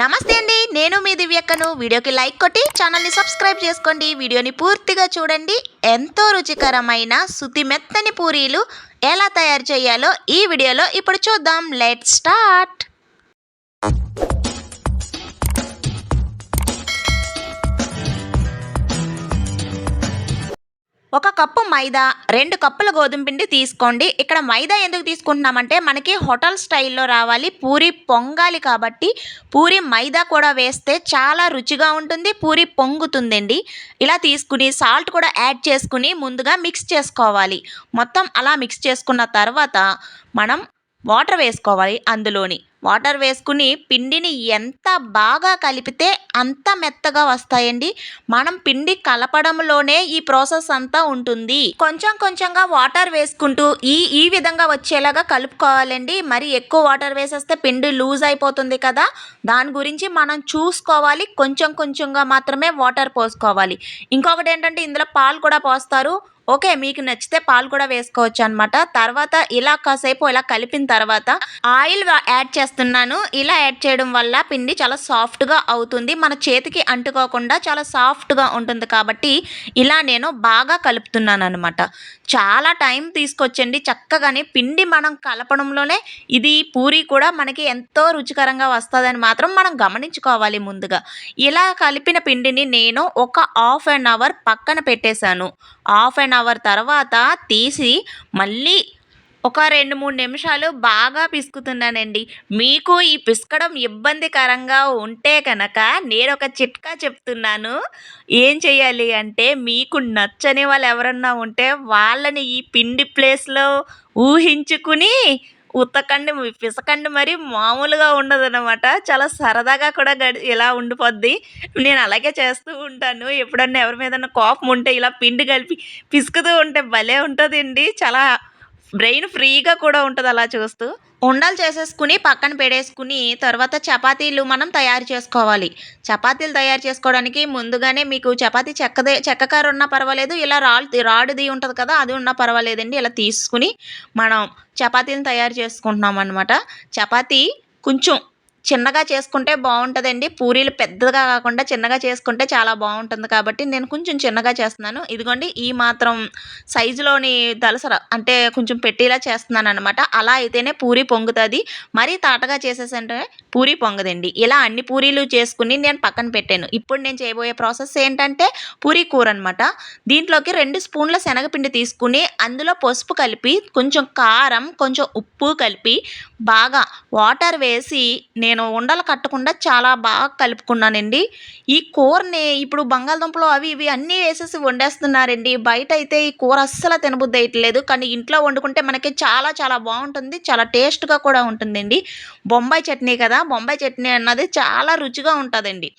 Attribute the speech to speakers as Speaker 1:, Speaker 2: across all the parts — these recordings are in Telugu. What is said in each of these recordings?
Speaker 1: నమస్తే అండి నేను మీ దివ్యక్కను. వీడియోకి లైక్ కొట్టి ఛానల్ని సబ్స్క్రైబ్ చేసుకోండి. వీడియోని పూర్తిగా చూడండి. ఎంతో రుచికరమైన శుతి మెత్తని పూరీలు ఎలా తయారు చేయాలో ఈ వీడియోలో ఇప్పుడు చూద్దాం. Let start. ఒక కప్పు మైదా రెండు కప్పుల గోధుమ పిండి తీసుకోండి. ఇక్కడ మైదా ఎందుకు తీసుకుంటున్నామంటే మనకి హోటల్ స్టైల్లో రావాలి. పూరి పొంగాలి కాబట్టి పూరి మైదా కూడా వేస్తే చాలా రుచిగా ఉంటుంది పూరి పొంగుతుందండి. ఇలా తీసుకుని సాల్ట్ కూడా యాడ్ చేసుకుని ముందుగా మిక్స్ చేసుకోవాలి. మొత్తం అలా మిక్స్ చేసుకున్న తర్వాత మనం వాటర్ వేసుకోవాలి అందులోని. వాటర్ వేసుకుని పిండిని ఎంత బాగా కలిపితే అంత మెత్తగా వస్తాయండి. మనం పిండి కలపడంలోనే ఈ ప్రాసెస్ అంతా ఉంటుంది. కొంచెం కొంచెంగా వాటర్ వేసుకుంటూ ఈ ఈ విధంగా వచ్చేలాగా కలుపుకోవాలండి. మరి ఎక్కువ వాటర్ వేసేస్తే పిండి లూజ్ అయిపోతుంది కదా. దాని గురించి మనం చూసుకోవాలి. కొంచెం కొంచెంగా మాత్రమే వాటర్ పోసుకోవాలి. ఇంకొకటి ఏంటంటే ఇందులో పాలు కూడా పోస్తారు. ఓకే మీకు నచ్చితే పాలు కూడా వేసుకోవచ్చు అనమాట తర్వాత ఇలా కాసేపు ఇలా కలిపిన తర్వాత ఆయిల్ యాడ్ చేస్తున్నాను. ఇలా యాడ్ చేయడం వల్ల పిండి చాలా సాఫ్ట్గా అవుతుంది. మన చేతికి అంటుకోకుండా చాలా సాఫ్ట్గా ఉంటుంది కాబట్టి ఇలా నేను బాగా కలుపుతున్నాను అనమాట చాలా టైం తీసుకొచ్చండి. చక్కగానే పిండి మనం కలపడంలోనే ఇది పూరి కూడా మనకి ఎంతో రుచికరంగా వస్తుందని మాత్రం మనం గమనించుకోవాలి ముందుగా. ఇలా కలిపిన పిండిని నేను ఒక హాఫ్ అన్ అవర్ పక్కన పెట్టేశాను. హాఫ్ అన్ అవర్ తర్వాత తీసి మళ్ళీ ఒక రెండు మూడు నిమిషాలు బాగా పిసుకుతున్నానండి. మీకు ఈ పిసకడం ఇబ్బందికరంగా ఉంటే కనుక నేను ఒక చిట్కా చెప్తున్నాను. ఏం చేయాలి అంటే మీకు నచ్చని వాళ్ళు ఎవరన్నా ఉంటే వాళ్ళని ఈ పిండి ప్లేస్లో ఊహించుకుని ఉతకండి పిసకండి మరి మామూలుగా ఉండదన్నమాట. చాలా సరదాగా కూడా గడి ఇలా ఉండిపోద్ది. నేను అలాగే చేస్తూ ఉంటాను. ఎప్పుడన్నా ఎవరి మీద కోపం ఉంటే ఇలా పిండి కలిపి పిసుకుతూ ఉంటే భలే ఉంటుందండి. చాలా బ్రెయిన్ ఫ్రీగా కూడా ఉంటుంది అలా చూస్తూ. ఉండలు చేసేసుకుని పక్కన పెడేసుకుని తర్వాత చపాతీలు మనం తయారు చేసుకోవాలి. చపాతీలు తయారు చేసుకోవడానికి ముందుగానే మీకు చపాతీ చెక్కదే చెక్కకారు ఉన్నా పర్వాలేదు ఇలా రాళ్ళు రాడుది ఉంటుంది కదా అది ఉన్నా పర్వాలేదండి. ఇలా తీసుకుని మనం చపాతీని తయారు చేసుకుంటున్నాం అనమాట చపాతీ కొంచెం చిన్నగా చేసుకుంటే బాగుంటుందండి. పూరీలు పెద్దగా కాకుండా చిన్నగా చేసుకుంటే చాలా బాగుంటుంది కాబట్టి నేను కొంచెం చిన్నగా చేస్తున్నాను. ఇదిగోండి ఈ మాత్రం సైజులోని దలసర అంటే కొంచెం పెట్టేలా చేస్తున్నాను అనమాట అలా అయితేనే పూరి పొంగుతుంది. మరీ తాటగా చేసేసంటే పూరి పొంగదండి. ఇలా అన్ని పూరీలు చేసుకుని నేను పక్కన పెట్టాను. ఇప్పుడు నేను చేయబోయే ప్రాసెస్ ఏంటంటే పూరి కూర అనమాట దీంట్లోకి రెండు స్పూన్ల శనగపిండి తీసుకుని అందులో పసుపు కలిపి కొంచెం కారం కొంచెం ఉప్పు కలిపి బాగా వాటర్ వేసి నేను నేను ఉండలు కట్టకుండా చాలా బాగా కలుపుకున్నానండి. ఈ కూరని ఇప్పుడు బంగాళదుంపలు అవి ఇవి అన్నీ వేసేసి వండేస్తున్నారండి. బయట అయితే ఈ కూర అస్సలు తినబుద్ధి అయ్యట్లేదు కానీ ఇంట్లో వండుకుంటే మనకి చాలా చాలా బాగుంటుంది. చాలా టేస్ట్గా కూడా ఉంటుందండి. బొంబాయి చట్నీ కదా బొంబాయి చట్నీ అన్నది చాలా రుచిగా ఉంటుందండి.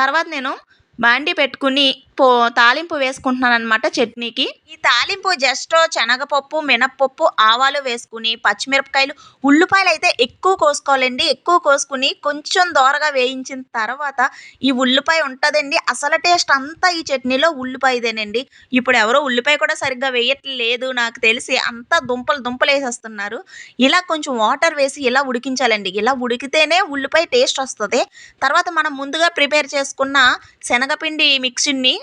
Speaker 1: తర్వాత నేను బాండి పెట్టుకుని పో తాలింపు వేసుకుంటున్నాను అనమాట చట్నీకి. ఈ తాలింపు జస్ట్ శనగపప్పు మినప్పప్పు ఆవాలు వేసుకుని పచ్చిమిరపకాయలు ఉల్లిపాయలు అయితే ఎక్కువ కోసుకోవాలండి. ఎక్కువ కోసుకుని కొంచెం దోరగా వేయించిన తర్వాత ఈ ఉల్లిపాయ ఉంటుందండి. అసలు టేస్ట్ అంతా ఈ చట్నీలో ఉల్లిపాయదేనండి. ఇప్పుడు ఎవరో ఉల్లిపాయ కూడా సరిగ్గా వేయట్లేదు నాకు తెలిసి అంతా దుంపలు దుంపలు వేసేస్తున్నారు. ఇలా కొంచెం వాటర్ వేసి ఇలా ఉడికించాలండి. ఇలా ఉడికితేనే ఉల్లిపాయ టేస్ట్ వస్తుంది. తర్వాత మనం ముందుగా ప్రిపేర్ చేసుకున్న శనగపిండి మిక్సీని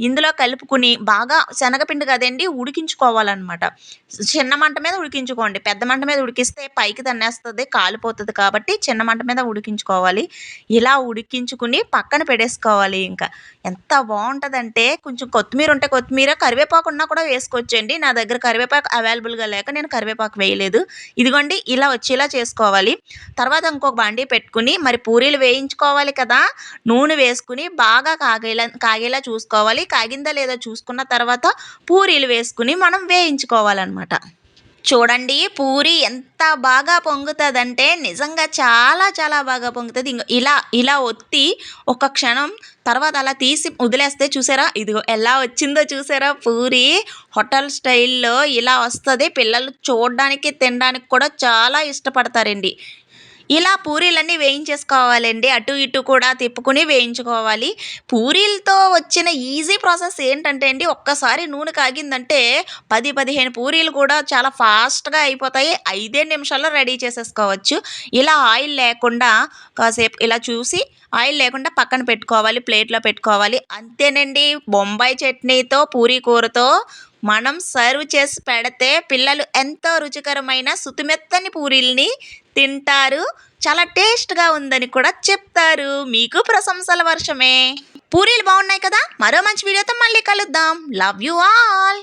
Speaker 1: ఇందులో కలుపుకుని బాగా శనగపిండి కదండి ఉడికించుకోవాలన్నమాట. చిన్న మంట మీద ఉడికించుకోండి. పెద్ద మంట మీద ఉడికిస్తే పైకి తన్నేస్తుంది కాలిపోతుంది కాబట్టి చిన్న మంట మీద ఉడికించుకోవాలి. ఇలా ఉడికించుకుని పక్కన పెడేసుకోవాలి ఇంకా. ఎంత బాగుంటుందంటే కొంచెం కొత్తిమీర ఉంటే కొత్తిమీర కరివేపాకు ఉన్నా కూడా వేసుకోవచ్చండి. నా దగ్గర కరివేపాకు అవైలబుల్గా లేక నేను కరివేపాకు వేయలేదు. ఇదిగోండి ఇలా వచ్చేలా చేసుకోవాలి. తర్వాత ఇంకొక బండి పెట్టుకుని మరి పూరీలు వేయించుకోవాలి కదా. నూనె వేసుకుని బాగా కాగేలా కాగేలా చూసుకోవాలి. కాగిందా లేదా చూసుకున్న తర్వాత పూరీలు వేసుకుని మనం వేయించుకోవాలన్నమాట. చూడండి పూరి ఎంత బాగా పొంగుతుందంటే నిజంగా చాలా చాలా బాగా పొంగుతుంది. ఇంకా ఇలా ఇలా ఒత్తి ఒక క్షణం తర్వాత అలా తీసి వదిలేస్తే చూసారా? ఇదిగో ఎలా వచ్చిందో చూసారా? పూరి హోటల్ స్టైల్లో ఇలా వస్తుంది. పిల్లలు చూడడానికి తినడానికి కూడా చాలా ఇష్టపడతారండి. ఇలా పూరీలన్నీ వేయించేసుకోవాలండి. అటు ఇటు కూడా తిప్పుకుని వేయించుకోవాలి. పూరీలతో వచ్చిన ఈజీ ప్రాసెస్ ఏంటంటే అండి ఒక్కసారి నూనె కాగిందంటే పది పదిహేను పూరీలు కూడా చాలా ఫాస్ట్గా అయిపోతాయి. ఐదే నిమిషాల్లో రెడీ చేసేసుకోవచ్చు. ఇలా ఆయిల్ లేకుండా కాసేపు ఇలా చూసి ఆయిల్ లేకుండా పక్కన పెట్టుకోవాలి ప్లేట్లో పెట్టుకోవాలి. అంతేనండి. బొంబాయి చట్నీతో పూరీ కూరతో మనం సర్వ్ చేసి పెడితే పిల్లలు ఎంతో రుచికరమైన సుతిమెత్తని పూరీల్ని తింటారు. చాలా టేస్ట్గా ఉందని కూడా చెప్తారు. మీకు ప్రశంసల వర్షమే. పూరీలు బాగున్నాయి కదా? మరో మంచి వీడియోతో మళ్ళీ కలుద్దాం. Love you all